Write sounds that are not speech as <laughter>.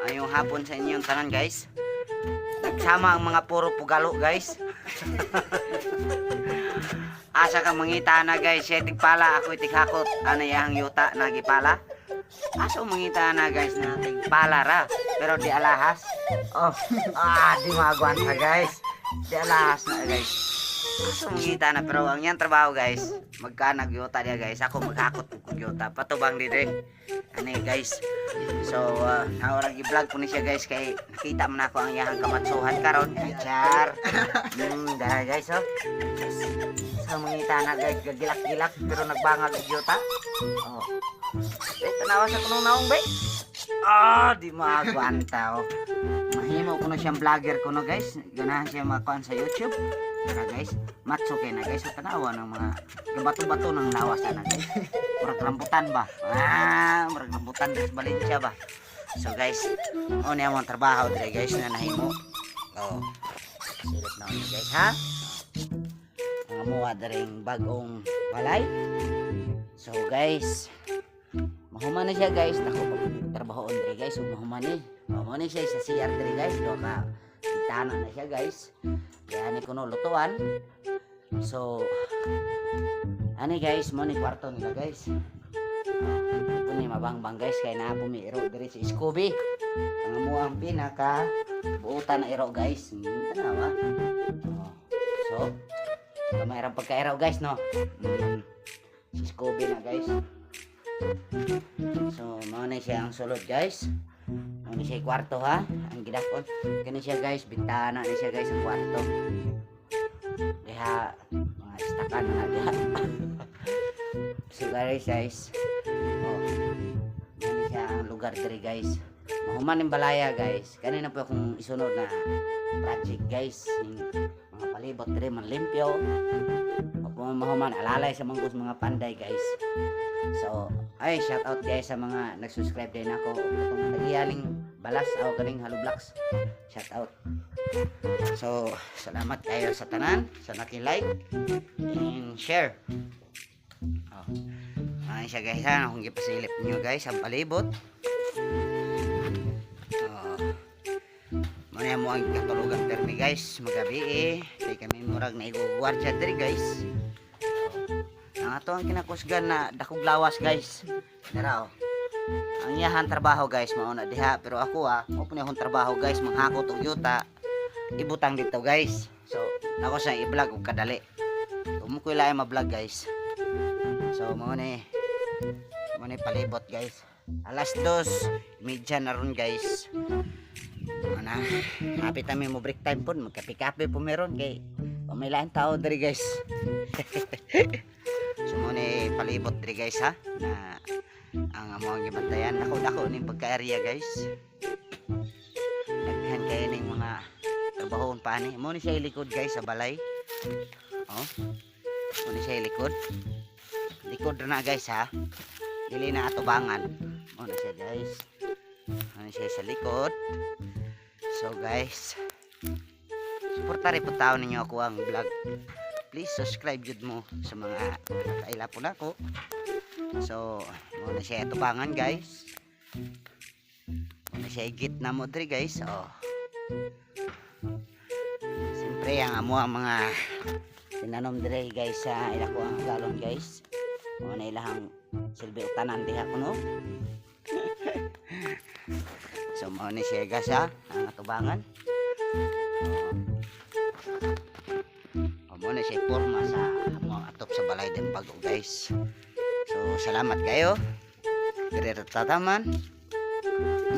Ayong hapon sa inyong tanan guys. Nagsama ang mga puro pugalo guys. <laughs> Asa ka mangita na guys, siya tigpala ako itighakot. Ano yang yuta nagipala? Aso mangita na guys na tigpala ra. Pero di alahas. Oh, <laughs> ah, di magwan ka guys. Di alahas na guys. Aso mangita na pero ang yan trabaho guys. Magka nagyuta dia guys. Ako maghakot kung yuta. Patubang di din. Ano guys. So, uh, naurag i-vlog po ni siya guys kay nakita mo na ako ang iyang kamatsuhan karon. Ay, char. Hmm, dahil guys, oh. Sa mangita na guys, gagilak-gilak pero nagbangag yuta. Oh. Eh, tanawa sa kunong naong bay. Ah, di magwanta oh. Mahimo ko na siyang vlogger ko no guys. Ganahan siya makuan sa YouTube. Tara guys, matso kay na guys sa tanawa ng mga gabato-bato ng lawas na guys. Murag rambutan ba? Ah, murag rambutan sa Valencia ba? So guys, o niya mong trabaho dire guys na nahimo. Oh. Silip na ni guys ha. Ang amuha diring bagong balay. So guys, mahuman na siya guys. Nako trabaho dire guys, mahuman ni. Mahuman ni siya sa CR dire guys. Do ka itana na siya guys. Kaya ni kuno lutuan. So, ani guys, mo ni kwarto nila guys. Ito ni mabangbang guys kay na pumiro diri sa Scooby. Ang amo ang pinaka buutan na iro guys. Hmm, tanawa. Oh. So, kamayran pagkairaw guys no. Hmm. Si Scooby na guys. So, mao na siya ang sulod guys. Mao na siya kwarto ha. Ang gidakon. Kani siya guys, bintana ni siya guys ang kwarto. Kaya mga istakan na diha. So guys. Oh. Yan siya ang lugar diri guys. Mahuman ng balaya guys. Kanina po akong isunod na project guys. Yung mga palibot diri man limpyo. Mahuman alalay sa mga mga panday guys. So, ay shout out guys sa mga nag-subscribe din ako. Kung nagiyaling balas ako kaning Halublocks. Shout out. So, salamat kayo sa tanan, sa naki-like and share. Siya guys, ha, kung gipasilip niyo guys ang palibot. Oh. Muna mo ang katulugan permi guys, magabi eh. Kay kami murag na igugwardya diri guys. Ang ato ang kinakusgan na dakog lawas guys. Dara oh. Ang iyahan trabaho guys mauna diha pero ako ah, mo akong trabaho guys manghakot og yuta. Ibutang dito guys. So, nako sa i-vlog og kadali. Tumo ko ilay ma-vlog guys. So, mo ni mo ni palibot guys. Alas dos, media na ron guys. Ana, happy tami mo break time po, magkape-kape po meron kay pamilain tao diri guys. <laughs> so mo ni palibot diri guys ha na ang amo ang gibantayan ako dako ning pagka-area guys. Naghan kayo ning mga trabahon pa ni. Mo ni siya ilikod guys sa balay. Oh. Mo ni siya ilikod. Likod na guys ha. Dili na atubangan. Mo na siya guys. Ni siya sa likod. So guys, suporta rin po tao ninyo ako ang vlog. Please subscribe jud mo sa mga kaila po na ako. So, mo na siya tubangan guys. Mo na siya igit na mo diri guys. Oh. Siyempre ang amo ang mga tinanom diri guys sa ila ko ang galon guys. Mo na ilahang silbi utanan diha kuno. <laughs> so mo ni siya guys ha, ang atubangan. Oh. Mo na siya forma sa amo atop sa balay din bago guys. So salamat kayo. Dire tataman.